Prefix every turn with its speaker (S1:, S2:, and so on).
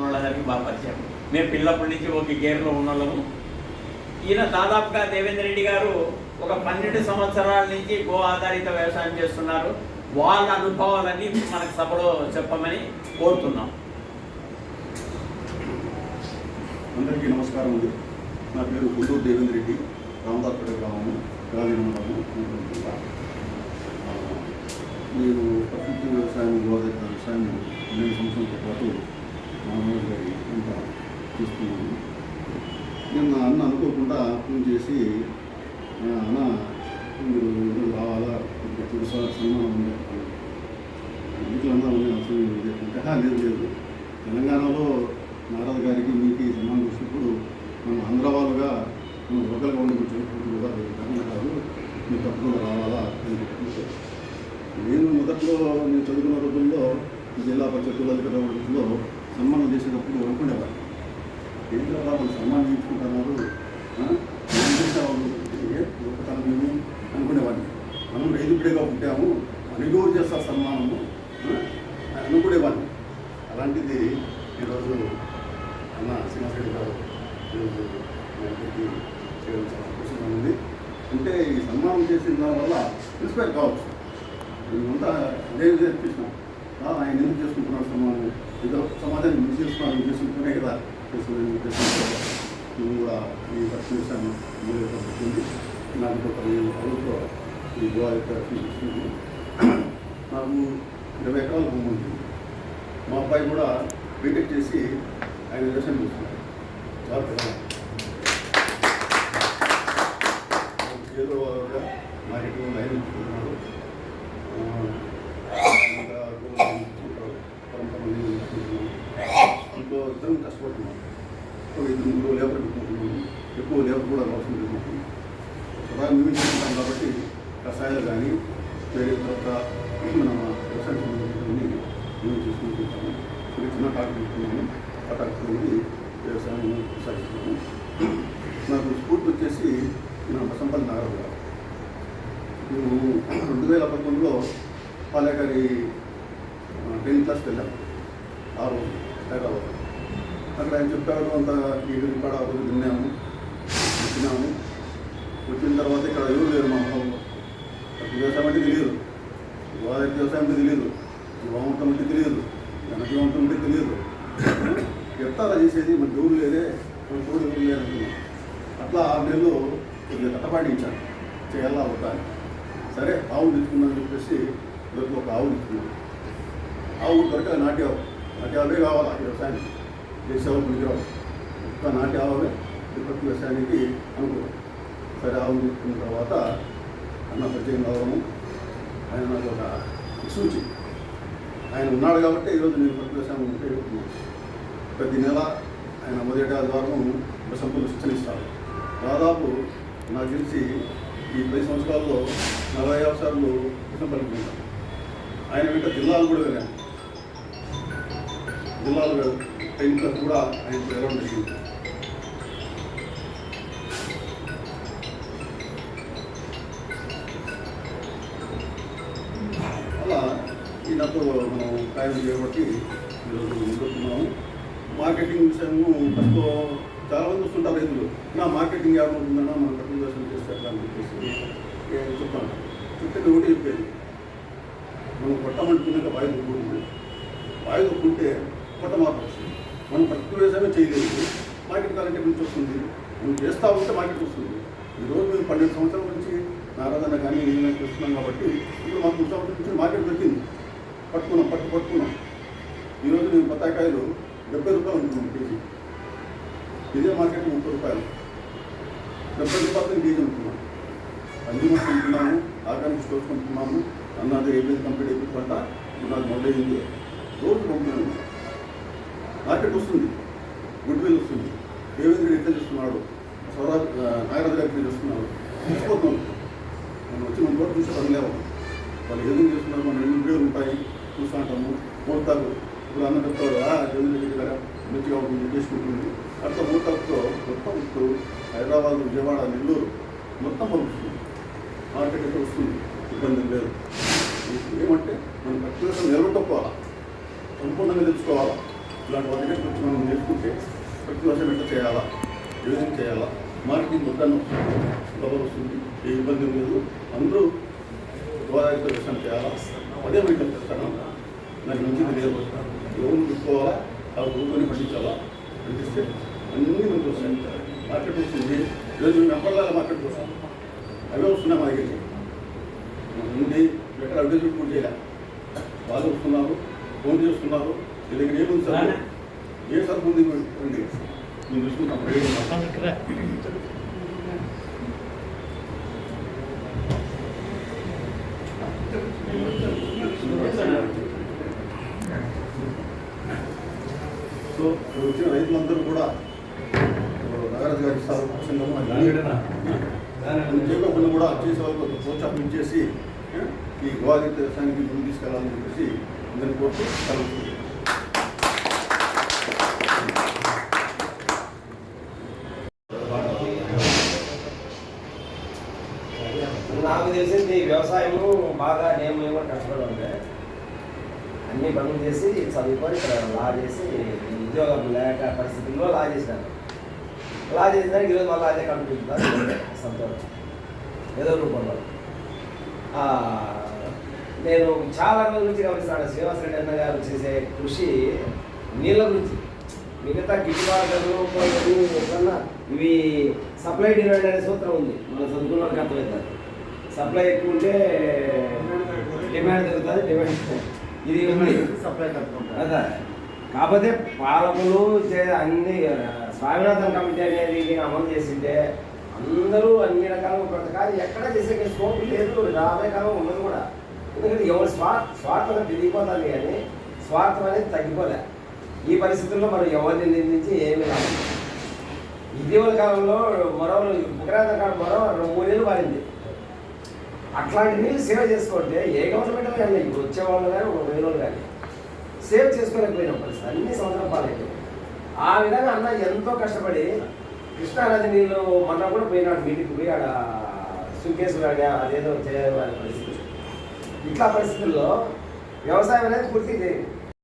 S1: వాళ్ళందరికీ బాగా పరిచయం. మేము పిల్లప్పటి నుంచి ఒక గేర్లో ఉన్నోళ్ళము. ఈయన దాదాపుగా దేవేంద్ర రెడ్డి గారు ఒక పన్నెండు సంవత్సరాల నుంచి గో ఆధారిత వ్యవసాయం చేస్తున్నారు. వాళ్ళ అనుభవాలన్నీ మనకు సభలో చెప్పమని కోరుతున్నాం.
S2: అందరికీ నమస్కారం అండి. నా పేరు గుంటూరు దేవేంద్ర రెడ్డి రామదాస్పేట గ్రామము గ్రామీణ మండలము నేను ప్రకృతి వ్యవసాయం గోదావరి వ్యవసాయం పన్నెండు సంవత్సరాలతో పాటు మా అమ్మగారి గారి అంత చూస్తున్నాను. నిన్న అన్న అనుకోకుండా ఫోన్ చేసి అన్న మీరు రావాలా? ఇంకా తెలుసా? సన్మానం ఉంది? ఇంట్లో అన్నా ఉన్నాయి అవసరం లేదు. అంటే లేదు లేదు. తెలంగాణలో నారద గారికి మీకు ఈ సన్మానం చేసినప్పుడు మనం ఆంధ్ర వాళ్ళుగా మనం ఒకరిగా ఉండకూడదు కాకుండా కాదు మీరు తప్పకుండా రావాలా? అని చెప్పి నేను మొదట్లో నేను చదువుకున్న రోజుల్లో జిల్లా పరిషత్ అధికార రోజుల్లో సన్మానం చేసేటప్పుడు అనుకునేవాడిని. ఏం వాళ్ళు సన్మానం చేయించుకుంటున్నారు ఏ గొప్పతనం అనుకునేవాడిని. మనం రైతు బిడ్డగా పుట్టాము అనుగోరు ఎవరు చేస్తారు సన్మానము అనుకునేవాడిని. అలాంటిది ఈరోజు అన్న శ్రీనివాసరెడ్డి గారు ఈరోజు మా చేయడం చాలా సంతోషంగా ఉంది అంటే ఈ సన్మానం చేసిన దానివల్ల ఇన్స్పైర్ కావచ్చు. మేమంతా అదే విధంగా అనిపించినాం ఆయన ఎందుకు చేసుకుంటున్నారు సన్మానం? ఏదో సమాజాన్ని మిస్ చేసుకున్నారు చేసుకుంటున్నాయి కదా. చేసుకునే ఉద్దేశంతో కూడా ఈ పక్షి మీరు మొదలుపెట్టింది నాకు ఒక అడుగుతో ఈ గోవా యొక్క ఇస్తుంది నాకు ఇరవై ఎకరాల భూమి ఉంది. మా అబ్బాయి కూడా బీటెక్ చేసి ఆయన వ్యవసాయం చేస్తున్నాడు. చాలా మా ఏదో మార్కెట్ లైన్ ఉంచుకుంటున్నాడు ఇంకా కొంతమంది ఇంకో ఇద్దరం కష్టపడుతున్నాం. ఇద్దరు ముగ్గురు లేబర్ పెట్టుకుంటున్నాము ఎక్కువ లేబర్ కూడా అవసరం పెట్టుకుంటున్నాం సదా మేము చేసుకుంటాం కాబట్టి కషాయాలు కానీ వేరే తర్వాత మన వ్యవసాయ సంబంధించినవన్నీ మేము చేసుకుంటుంటాము ఇప్పుడు చిన్న టాక్ పెట్టుకున్నాము. ఆ టాక్ వ్యవసాయం కొనసాగిస్తున్నాము. నాకు స్ఫూర్తి వచ్చేసి నా బసంపల్లి నాగరావు గారు. మేము రెండు వేల పంతొమ్మిదిలో పాలేకరి టెన్త్ క్లాస్కి వెళ్ళాం. ఆ రోజు హైదరాబాద్ అక్కడ ఆయన చెప్పాడు అంత ఈ కూడా ఆ తిన్నాము వచ్చినాము వచ్చిన తర్వాత ఇక్కడ ఎవరు లేరు మా ఊళ్ళో వ్యవసాయం అంటే తెలియదు గోదావరి వ్యవసాయం అంటే తెలియదు వామటం అంటే తెలియదు వెనకవంతం అంటే తెలియదు ఎట్లా చేసేది? మన ఎవరు లేదే మన తోడు ఎవరు లేదంటున్నాం అట్లా ఆరు నెలలు కొద్దిగా కట్టపాటించాను చేయాలా అవుతాను సరే ఆవు తెచ్చుకుందామని చెప్పేసి ఒక ఆవు తెచ్చుకున్నాను ఆవు దొరక నాటి ఆవు. నాటి ఆవే కావాలి వ్యవసాయానికి? దేశ ఆవు పనికిరావు ఒక్క నాటి ఆవమే ప్రతి వ్యవసాయానికి అనుకూలం. సరే ఆవు తీసుకున్న తర్వాత అన్న పరిచయం కావడము ఆయన నాకు ఒక సూచి. ఆయన ఉన్నాడు కాబట్టి ఈరోజు నేను ప్రతి వ్యవసాయం ఉపయోగపడుతున్నాను ప్రతి నెల ఆయన మొదటి ఆదివారం సంపూర్ణ శిక్షణ ఇస్తారు దాదాపు నాకు తెలిసి ఈ పది సంవత్సరాల్లో నలభై అవసరాలు శిక్షణ పలుకుంటాను ఆయన వెంట జిల్లాలు కూడా వెళ్ళాను. జిల్లాలు వెళ్ళాను. టెన్త్ కూడా ఆయన వెళ్ళడం జరిగింది అలా ఈ ఈయనతో మనం ఖాయం చేయబట్టి ఈరోజు ముందుకున్నాము. మార్కెటింగ్ విషయము ఫస్ట్ చాలా మంది వస్తుంటారు రైతులు. నా మార్కెటింగ్ ఎవరు ఉంటుందన్నా మనం కఠిన దర్శనం చేస్తే అని చెప్పేసి చెప్తాను. చెప్తే ఒకటి చెప్పేది. మనం కొట్టమంటున్నాక వాయువు ఒప్పుకుంటుంది వాయువు ఒప్పుకుంటే కొట్ట మార్పు వస్తుంది. మనం ప్రతి వ్యవసాయమే చేయలేదు మార్కెట్ కాలంటే నుంచి వస్తుంది. మనం చేస్తూ ఉంటే మార్కెట్ వస్తుంది. ఈరోజు మేము పన్నెండు సంవత్సరాల నుంచి నారాధన కానీ నేను చేస్తున్నాం కాబట్టి ఇప్పుడు మాకు సంవత్సరం సంవత్సరాల నుంచి మార్కెట్ దొరికింది పట్టుకున్నాం పట్టు పట్టుకున్నాం. ఈరోజు మేము బత్తాయికాయలు డెబ్బై రూపాయలు ఉంటున్నాం కేజీ. ఇదే మార్కెట్ ముప్పై రూపాయలు. డెబ్బై రూపాయలు కేజీ ఉంటున్నాం అన్ని మనం కొంటున్నాము ఆర్గానిక్ స్టోర్స్ కొంటున్నాము అన్నది ఏపీ కంప్లీట్ అయిపోయి ఇప్పుడు నాకు మొదలైంది. రోజు పంపుతున్నాను మార్కెట్ వస్తుంది. గుడ్ విల్ వస్తుంది. దేవేంద్ర రెడ్డి ఎట్లా చేస్తున్నాడు? స్వరాజ్ నాగరాజు గారు ఎట్లా చేస్తున్నాడు. తీసుకోవద్దాం మనం వచ్చి మన కూడా చూసే పని లేవు. వాళ్ళు ఏదైనా చేస్తున్నారు? మన రెండు పేరు ఉంటాయి. చూస్తూ ఉంటాము మూర్తాలు ఇప్పుడు అన్న చెప్తారు "ఆ, దేవేంద్ర రెడ్డి గారు మంచిగా ఉంటుంది చేసుకుంటుంది. అట్లా మూర్తాలతో మొత్తం ఇప్పుడు హైదరాబాద్ విజయవాడ నెల్లూరు మొత్తం పంపిస్తుంది మార్కెట్ అయితే వస్తుంది? ఇబ్బంది లేదు. ఏమంటే మనం ప్రతి నిలబెట్టుకోవాలా? సంపూర్ణంగా తెలుసుకోవాలా? ఇలాంటి వాటి దగ్గర కొంచెం మనం నేర్చుకుంటే ప్రతి వర్షం ఎట్లా చేయాలా? ఏ విధంగా చేయాలా? మార్కెటింగ్ మొత్తాన్ని డబ్బులు వస్తుంది ఏ ఇబ్బంది లేదు. అందరూ గోదావరి వ్యవసాయం చేయాలా? అదే మీకు చెప్తాను నాకు మంచిది లేదు. ఎవరు చూసుకోవాలా? ఆ ఊరుకొని పండించాలా? పండిస్తే అన్నీ మనకు వస్తాయి. మార్కెట్ వస్తుంది ఈరోజు మెంబర్ల మార్కెట్ వస్తుంది అవే వస్తున్నాయి మా దగ్గరికి. ఉంది ఎక్కడ అడ్వర్టైజ్మెంట్ కూడా చేయాలి. వాళ్ళు వస్తున్నారు ఫోన్ చేస్తున్నారు. మీ దగ్గర ఏముంది సార్? ఏ సరుకు ఉంది ఉంది? మేము చూసుకుంటాం రెడీ. సో ఇక్కడ వచ్చిన రైతులందరూ కూడా నగరాజు గారి అన్ని చేయకుండా కూడా చేసే వాళ్ళకి ప్రోత్సాహం ఇచ్చేసి ఈ గోదావరి వ్యవసాయానికి ముందు తీసుకెళ్ళాలని చెప్పేసి అందరిని కోరుతూ కలుగుతుంది
S3: నాకు తెలిసింది వ్యవసాయము బాగా నేను ఏమో కష్టపడి ఉంటే అన్ని పనులు చేసి చదువుకొని ఇక్కడ లా చేసి ఉద్యోగం లేక పరిస్థితుల్లో లా చేసినాను లా చేసిన ఈరోజు మళ్ళీ అదే కంప్లీట్ సంతోషం. ఏదో రూపంలో. నేను చాలా రోజుల నుంచి గమనిస్తాను శ్రీనివాసరెడ్డి అన్న గారు చేసే కృషి నీళ్ళ గురించి. మిగతా గిట్టుబాటు ఎప్పుడన్నా ఇవి సప్లై డిమాండ్ అనే సూత్రం ఉంది. మన చదువుకున్న అర్థమవుతుంది సప్లై ఎక్కువ ఉంటే డిమాండ్ జరుగుతుంది డిమాండ్ ఇది
S1: సప్లై
S3: అదే. కాకపోతే పాలకులు చే- అన్ని స్వామినాథన్ కమిటీ అనేది అమలు చేసింటే అందరూ అన్ని రకాలుగా బ్రతకాలి ఎక్కడ చేసే స్కోప్ లేదు రాబోయే కాలం ఉన్నది కూడా. ఎందుకంటే ఎవరు స్వార్థ స్వార్థం పెరిగిపోతుంది కానీ స్వార్థం అనేది తగ్గిపోలే. ఈ పరిస్థితుల్లో మనం ఎవరిని నిందించి ఏమి రాదు. ఇటీవల కాలంలో మరో ఉగ్రాంత కాలం మరో రెండు మూడు నెలలు మారింది అట్లాంటి నీళ్ళు సేవ్ చేసుకుంటే ఏ గవర్నమెంట్ కానీ ఇప్పుడు వచ్చేవాళ్ళు కానీ ఒక వేరే వాళ్ళు కానీ సేవ్ చేసుకోలేకపోయిన పరిస్థితి అన్ని సంవత్సరం పాలైపోయింది ఆ విధంగా అన్న ఎంతో కష్టపడి కృష్ణానది నీళ్ళు మొన్న కూడా పోయినాడు మీటికి పోయి ఆడ సుకేసు కానీ అదేదో చేయాలి పరిస్థితి. ఇట్లా పరిస్థితుల్లో వ్యవసాయం అనేది పూర్తి